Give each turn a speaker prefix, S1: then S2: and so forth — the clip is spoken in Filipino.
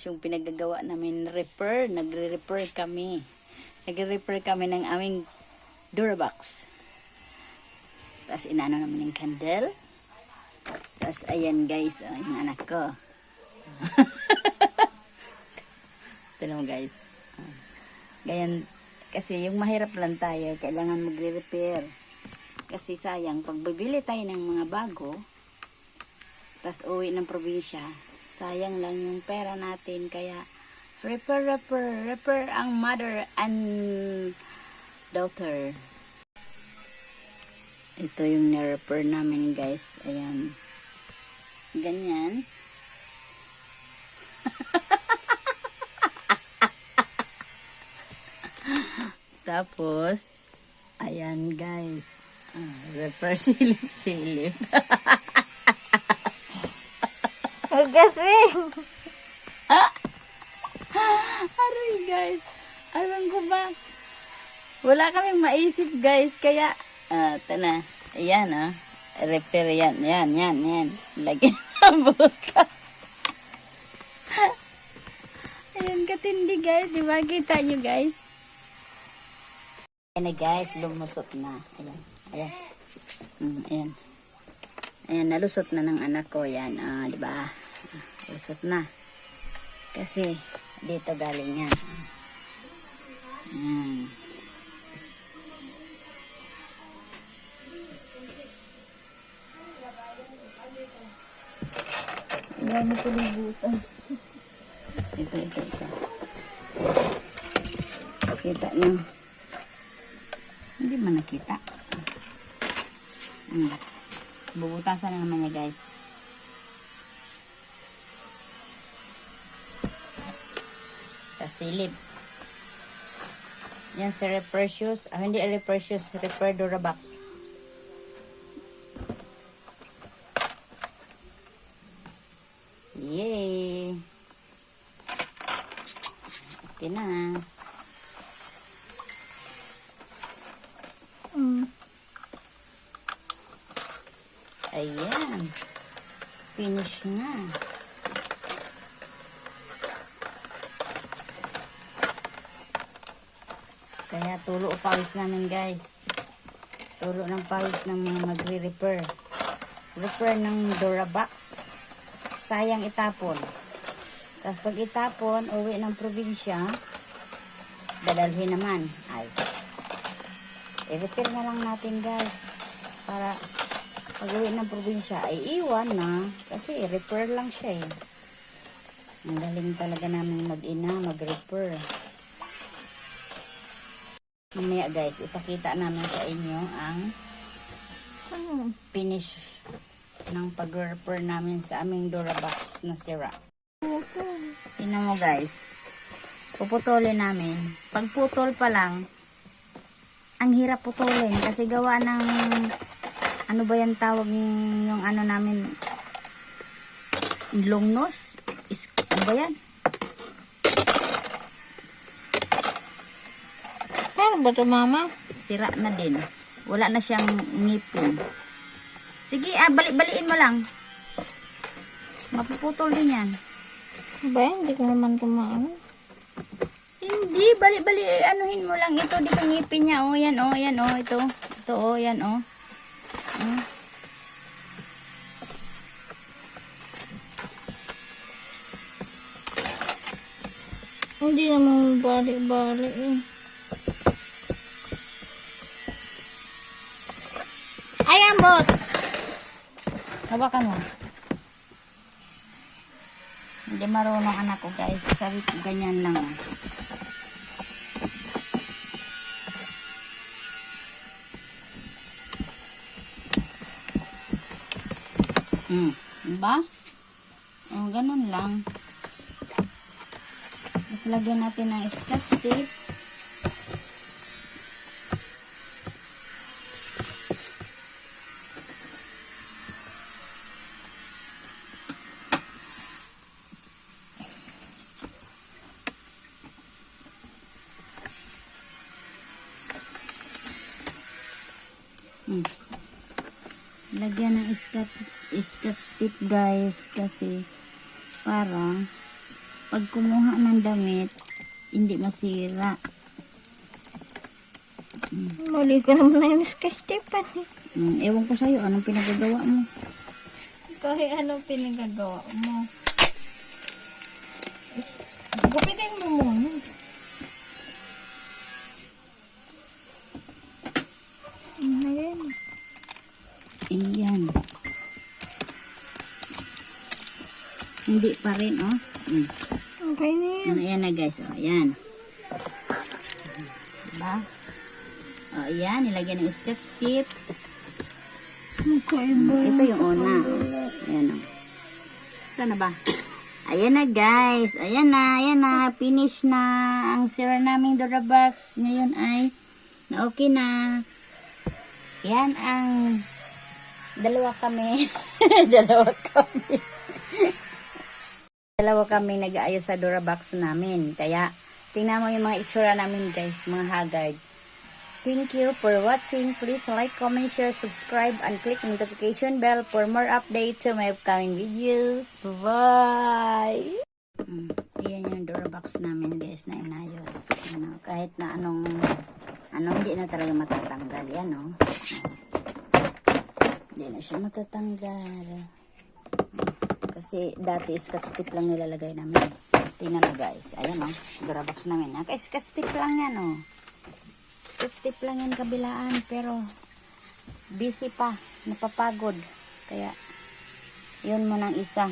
S1: guys yung pinagagawa namin repair. Nagre-repair kami. Nagre-repair kami ng aming Durabox. Tapos inano namin yung candle. Tapos ayan guys, oh, yung anak ko. Tignan mo guys. Oh. Ganyan, kasi yung mahirap lang tayo, kailangan magre-repair. Kasi sayang, pag bibili tayo ng mga bago, tas uwi ng probinsya, sayang lang yung pera natin. Kaya, repair, repair, repair ang mother and daughter. Ito yung na-repair namin guys. Ayan. Ganyan. Tapos, ayan guys. Ah, repair silip-silip.
S2: Kasi,
S1: Aray guys. Alam ko ba? Wala kaming maisip guys. Kaya, ah, ito na. Ayan ah. Repair yan. Yan, yan, yan. Lagyan ng butas. Ayan katindi guys. Di ba? Kita nyo guys. Ayan na guys. Lumusot na. Ayan. Ayan. Mm, ayan. Ayan, nalusot na ng anak ko. Yan, ah, di ba? Lusot na. Kasi, dito galing yan. Ayan. Ayan, ito yung butas. Ito, ito, ito. Kita nyo. Hindi man nakita. Hmm. Bubutasan na naman niya guys. Tasilip. Yan si Reprecious. Ah, hindi Reprecious. Repair Durabox. Yay! Okay na.
S2: mm,
S1: Ayan. Finish na. Kaya tulo pawis namin guys. Tulo ng pawis ng mga magre-repair. Repair ng Durabox. Sayang itapon. Tapos pag itapon, uwi ng probinsya, dadalhin naman. Ay. I-repair na lang natin guys. Para pag uwi ng probinsya ay iwan na kasi repair lang siya eh. Ang galing talaga namin mag-ina, mag-repair. Mamaya guys, ipakita namin sa inyo ang
S2: ano,
S1: finish ng pag-repair namin sa aming Durabox na sira. Tingnan mo guys, puputulin namin. Pag putol pa lang, ang hirap putulin kasi gawa ng ano ba yan tawag yung ano namin long nose? Is, ano ba yan?
S2: ano ba to mama?
S1: Sira na din. Wala na siyang ngipin. Sige, ah, balik-baliin mo lang. Mapuputol din yan.
S2: Ba, hindi ko naman kumaano.
S1: Hindi, bali-bali, anuhin mo lang ito, dito ngipin niya, oh, yan, oh, yan, oh, ito, ito, oh, yan, oh. Oh.
S2: Hindi naman balik-balik eh.
S1: Ayan, bot! Hawakan mo. Hindi marunong anak ko, guys. Sabi ko, ganyan lang, oh. Hmm. Diba? Oh, ganun lang. Tapos lagyan natin ng scotch tape. Hmm. Lagyan ng iskat, iskat tip guys kasi para pag kumuha ng damit, hindi masira.
S2: Mali ka naman na yung kay Stefan eh.
S1: Mm, ewan ko sa'yo, anong pinagagawa mo?
S2: Kahit ano pinagagawa mo. Gupitin mo muna. Ayan.
S1: Iyan. Hindi pa rin, oh. Mm.
S2: Okay na yan.
S1: Ano, yan na guys, oh. Ayan. Diba? Oh, ayan. Nilagyan ng scotch tip.
S2: Magkaiba.
S1: Ito yung una. Ayan, oh. Sana ba? Ayan na guys. Ayan na. Ayan na. Finish na ang sira naming Durabox. Ngayon ay na okay na. Yan ang dalawa kami. dalawa kami. Dalawa kami nag-aayos sa Durabox namin. Kaya tingnan mo yung mga itsura namin guys. Mga haggard. Thank you for watching. Please like, comment, share, subscribe, and click notification bell for more updates to my upcoming videos. Bye! Mm, yan yung Durabox namin guys na inayos. Ano, kahit na anong ano, hindi na talaga matatanggal yan, no? Hindi na siya matatanggal. Kasi dati scotch tape lang nilalagay namin. Tingnan mo guys. Ayan, no? Durabox namin. Naka-scotch tape lang yan, no? Step lang yan kabilaan pero busy pa, napapagod. Kaya yun mo ng isa.